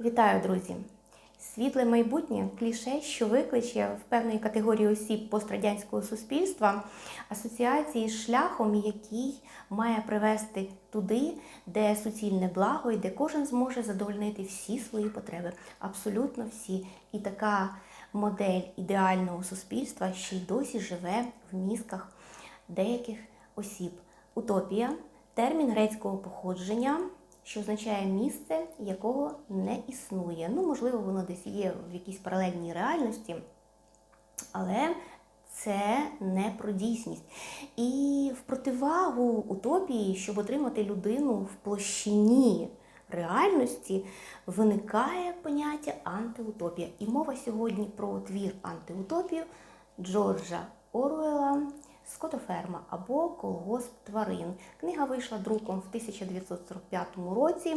Вітаю, друзі! Світле майбутнє кліше, що викличе в певної категорії осіб пострадянського суспільства асоціації з шляхом, який має привести туди, де суцільне благо і де кожен зможе задовольнити всі свої потреби, абсолютно всі. І така модель ідеального суспільства ще й досі живе в мізках деяких осіб. Утопія термін грецького походження що означає місце, якого не існує. Ну, можливо, воно десь є в якійсь паралельній реальності, але це не про дійсність. І в противагу утопії, щоб отримати людину в площині реальності, виникає поняття антиутопія. І мова сьогодні про твір антиутопію Джорджа Оруела Скотоферма або Колгосп тварин. Книга вийшла друком в 1945 році,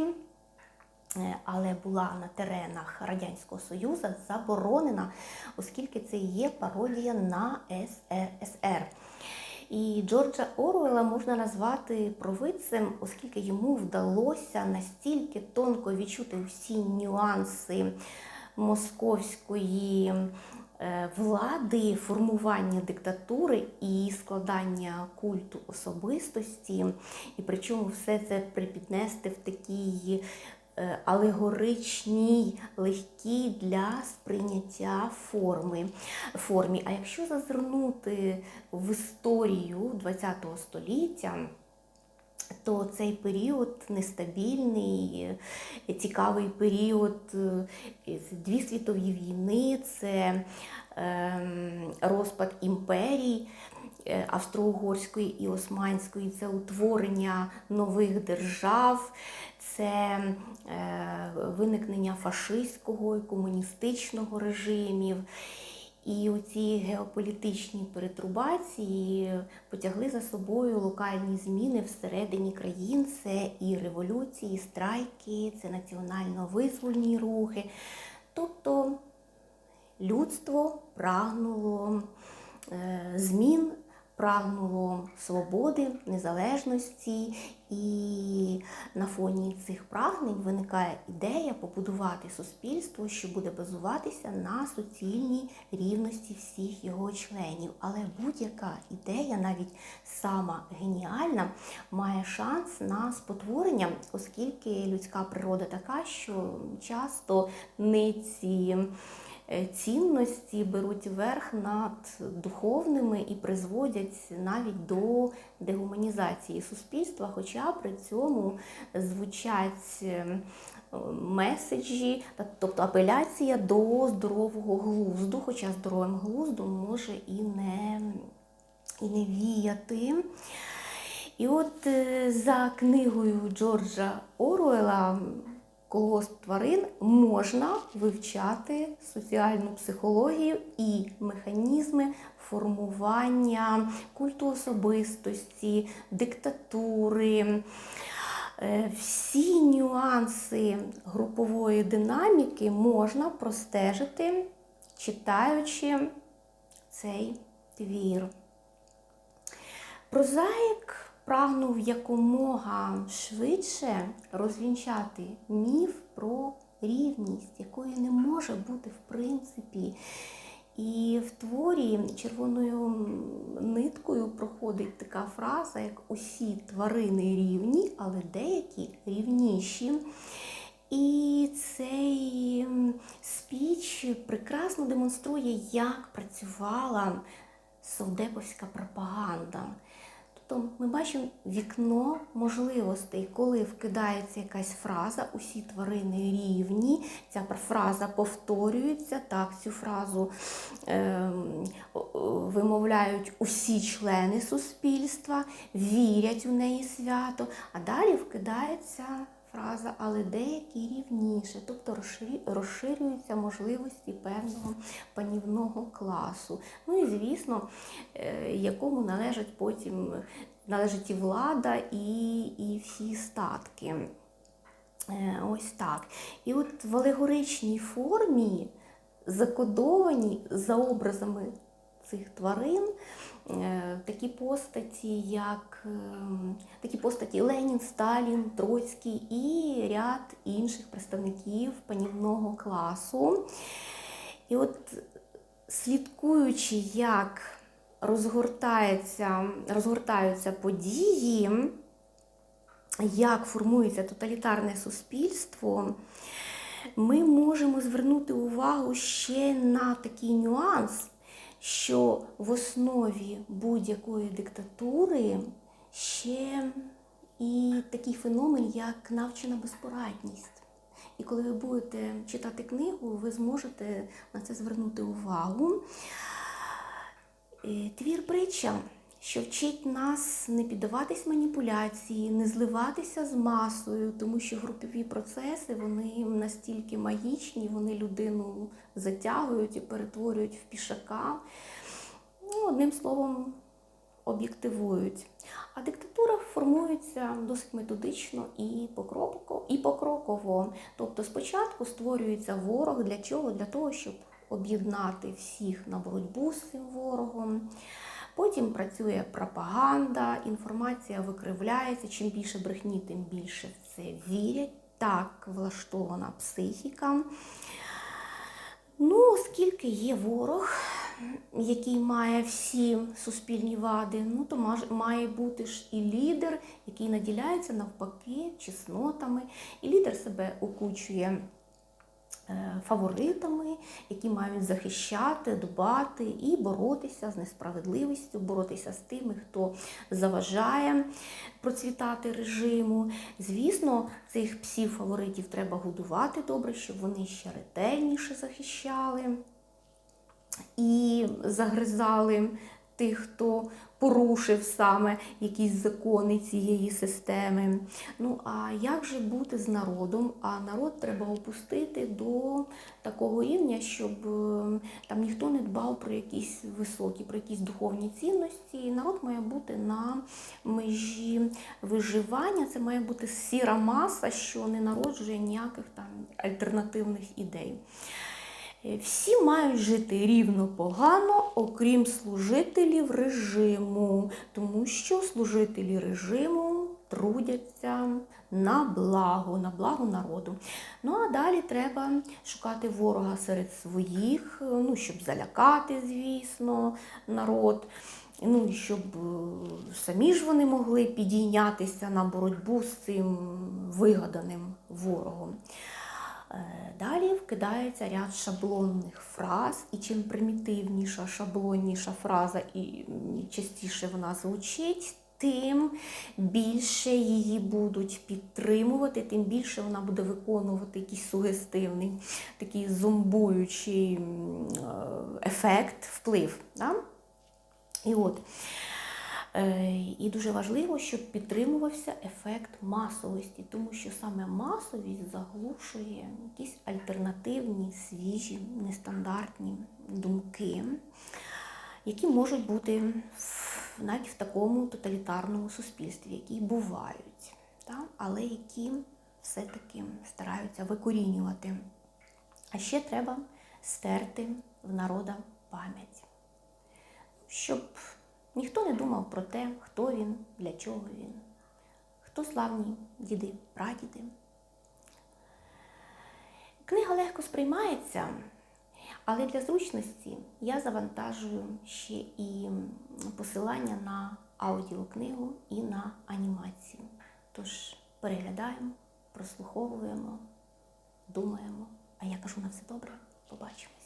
е, але була на теренах Радянського Союзу заборонена, оскільки це є пародія на СРСР. І Джорджа Оруела можна назвати провидцем, оскільки йому вдалося настільки тонко відчути всі нюанси московської Е, влади, формування диктатури і складання культу особистості, і причому все це припіднести в такій е, алегоричній, легкій для сприйняття форми. формі. А якщо зазирнути в історію ХХ століття, то цей період нестабільний, цікавий період, е, дві світові війни, це ем, розпад імперій е, Австро-Угорської і Османської, це утворення нових держав, це е, виникнення фашистського і комуністичного режимів. І ці геополітичні перетрубації потягли за собою локальні зміни всередині країн. Це і революції, і страйки, це національно-визвольні рухи. Тобто людство прагнуло е, змін прагнуло свободи, незалежності, і на фоні цих прагнень виникає ідея побудувати суспільство, що буде базуватися на суцільній рівності всіх його членів. Але будь-яка ідея, навіть сама геніальна, має шанс на спотворення, оскільки людська природа така, що часто не ці Е, цінності беруть верх над духовними і призводять навіть до дегуманізації суспільства, хоча при цьому звучать е, меседжі, тобто апеляція до здорового глузду, хоча здоровим глуздом може і не, і не віяти. І от е, за книгою Джорджа Оруела колгосп тварин можна вивчати соціальну психологію і механізми формування культу особистості, диктатури. Е, всі нюанси групової динаміки можна простежити, читаючи цей твір. Прозаїк прагнув якомога швидше розвінчати міф про рівність, якої не може бути в принципі. І в творі червоною ниткою проходить така фраза, як усі тварини рівні, але деякі рівніші. І цей спіч прекрасно демонструє, як працювала совдеповська пропаганда. Тобто ми бачимо вікно можливостей, коли вкидається якась фраза, усі тварини рівні, ця фраза повторюється, так, цю фразу е, вимовляють усі члени суспільства, вірять у неї свято, а далі вкидається фраза, але деякі рівніше, тобто розширюються можливості певного панівного класу. Ну і, звісно, е, якому належить потім належить і влада, і, і всі статки. Е, ось так. І от в алегоричній формі закодовані за образами цих тварин е, такі постаті, як ем, такі постаті Ленін, Сталін, Троцький і ряд інших представників панівного класу. І от слідкуючи, як розгортається, розгортаються події, як формується тоталітарне суспільство, ми можемо звернути увагу ще на такий нюанс, що в основі будь-якої диктатури ще і такий феномен, як навчена безпорадність. І коли ви будете читати книгу, ви зможете на це звернути увагу. Е, Твір притча, що вчить нас не піддаватись маніпуляції, не зливатися з масою, тому що групові процеси вони настільки магічні, вони людину затягують і перетворюють в пішака. Ну, одним словом, об'єктивують. А диктатура формується досить методично і покроково, і покроково. Тобто спочатку створюється ворог для чого? Для того, щоб об'єднати всіх на боротьбу з цим ворогом. Потім працює пропаганда, інформація викривляється. Чим більше брехні, тим більше в це вірять. Так влаштована психіка. Ну, оскільки є ворог, який має всі суспільні вади, ну то має бути ж і лідер, який наділяється навпаки чеснотами. І лідер себе окучує фаворитами, які мають захищати, дбати і боротися з несправедливістю, боротися з тими, хто заважає процвітати режиму. Звісно, цих псів фаворитів треба годувати добре, щоб вони ще ретельніше захищали і загризали тих, хто порушив саме якісь закони цієї системи. Ну а як же бути з народом? А народ треба опустити до такого рівня, щоб е, там ніхто не дбав про якісь високі, про якісь духовні цінності. Народ має бути на межі виживання. Це має бути сіра маса, що не народжує ніяких там альтернативних ідей. Всі мають жити рівно погано, окрім служителів режиму, тому що служителі режиму трудяться на благо, на благо народу. Ну а далі треба шукати ворога серед своїх, ну, щоб залякати, звісно, народ. Ну, щоб е, самі ж вони могли підійнятися на боротьбу з цим вигаданим ворогом. Е, Далі вкидається ряд шаблонних фраз, і чим примітивніша, шаблонніша фраза і частіше вона звучить, тим більше її будуть підтримувати, тим більше вона буде виконувати якийсь сугестивний, такий зомбуючий е, ефект, вплив. Да? І от. Е, І дуже важливо, щоб підтримувався ефект масовості, тому що саме масовість заглушує якісь альтернативні, свіжі, нестандартні думки, які можуть бути навіть в такому тоталітарному суспільстві, які бувають, але які все-таки стараються викорінювати. А ще треба стерти в народа пам'ять щоб ніхто не думав про те, хто він, для чого він, хто славні діди, прадіди. Книга легко сприймається, але для зручності я завантажую ще і посилання на аудіокнигу і на анімацію. Тож переглядаємо, прослуховуємо, думаємо. А я кажу на все добре, побачимо.